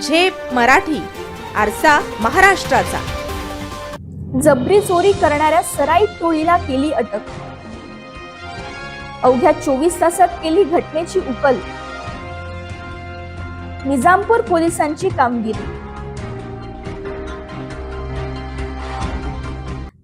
झेप मराठी आरसा महाराष्ट्राचा. जबरी चोरी करणाऱ्या सराईत टोळीला केली अटक. अवघ्या चोवीस तासात केली घटनेची उकल. निजामपूर पोलिसांची कामगिरी.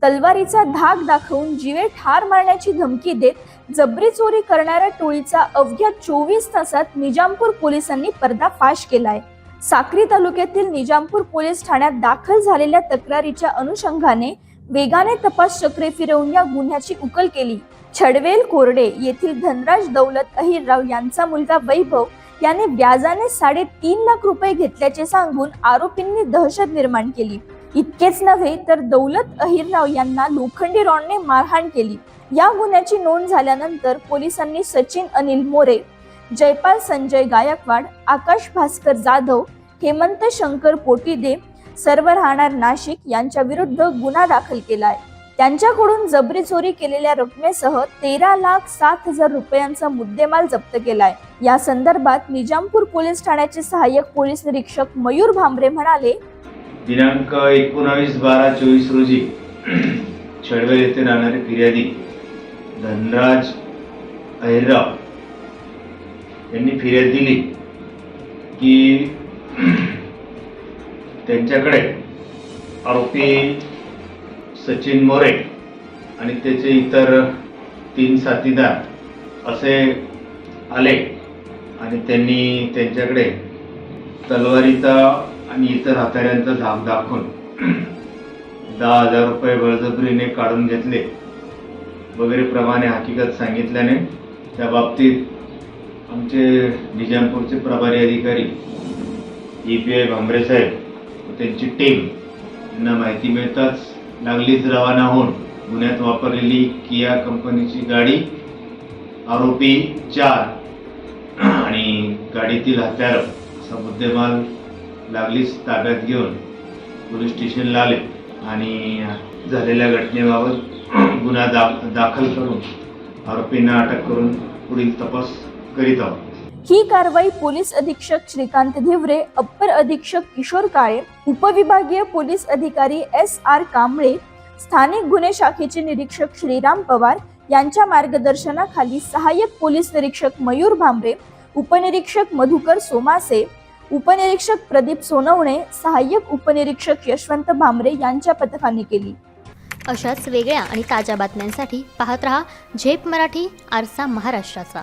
तलवारीचा धाक दाखवून जीवे ठार मारण्याची धमकी देत जबरी चोरी करणाऱ्या टोळीचा अवघ्या चोवीस तासात निजामपूर पोलिसांनी पर्दाफाश केलाय. साक्री तालुक्यातील निजामपूर पोलीस ठाण्यात दाखल झालेल्या तक्रारीच्या अनुषंगाने वेगाने तपास चक्रे फिरवून या गुन्ह्याची उकल केली. छडवेल कोरडे येथील धनराज दौलत अहिरराव यांचा मुलगा वैभव याने व्याजाने साडेतीन लाख रुपये घेतल्याचे सांगून आरोपींनी दहशत निर्माण केली. इतकेच नव्हे तर दौलत अहिरराव यांना लोखंडी रॉडने मारहाण केली. या गुन्ह्याची नोंद झाल्यानंतर पोलिसांनी सचिन अनिल मोरे जयपाल संजय गायकवाड आकाश भास्कर जाधव हेमंत शंकर पोटीदे सर्व राहणार नाशिक यांच्या विरुद्ध गुन्हा दाखल केलाय. त्यांच्याकडून जबरी चोरी केलेल्या रकमेसह तेरा लाख सात हजार रुपयांचा मुद्देमाल जप्त केलाय. या संदर्भात निजामपूर पोलीस ठाण्याचे सहाय्यक पोलीस निरीक्षक मयूर भांबरे म्हणाले दिनांक एकोणावीस बारा चोवीस रोजी छडवे येथे राहणारे फिर्यादी धनराज अहिरराव यांनी फिर्याद दिली की त्यांच्याकडे आरोपी सचिन मोरे आणि त्याचे इतर तीन साथीदार असे आले आणि त्यांनी त्यांच्याकडे तलवारीचा आणि इतर हाताऱ्यांचा धाक दाखवून दहा हजार रुपये बळजबरीने काढून घेतले. वगैरे प्रमाणे हकीकत सांगितल्याने त्या बाबतीत आमचे निजामपूरचे प्रभारी अधिकारी ई पी आय भांबरे साहेब त्यांची टीम यांना माहिती मिळताच लागलीच रवाना होऊन गुन्ह्यात वापरलेली किया कंपनीची गाडी आरोपी चार आणि गाडीतील हत्यारं असा मुद्देमाल लागलीच ताब्यात घेऊन पोलीस स्टेशनला आले आणि झालेल्या घटनेबाबत गुन्हा दा दाखल करून आरोपींना अटक करून पुढील तपास करीत आहोत. ही कारवाई पोलीस अधीक्षक श्रीकांत धिवरे अप्पर अधीक्षक किशोर काळे उपविभागीय पोलीस अधिकारी एस आर कांबळे स्थानिक गुन्हे शाखेचे निरीक्षक श्रीराम पवार यांच्या मार्गदर्शनाखाली सहाय्यक पोलीस निरीक्षक मयूर भांबरे उपनिरीक्षक मधुकर सोमासे उपनिरीक्षक प्रदीप सोनवणे सहाय्यक उपनिरीक्षक यशवंत भांबरे यांच्या पथकाने केली. अशाच वेगळ्या आणि ताज्या बातम्यांसाठी पाहत रहा झेप मराठी आरसा महाराष्ट्राचा.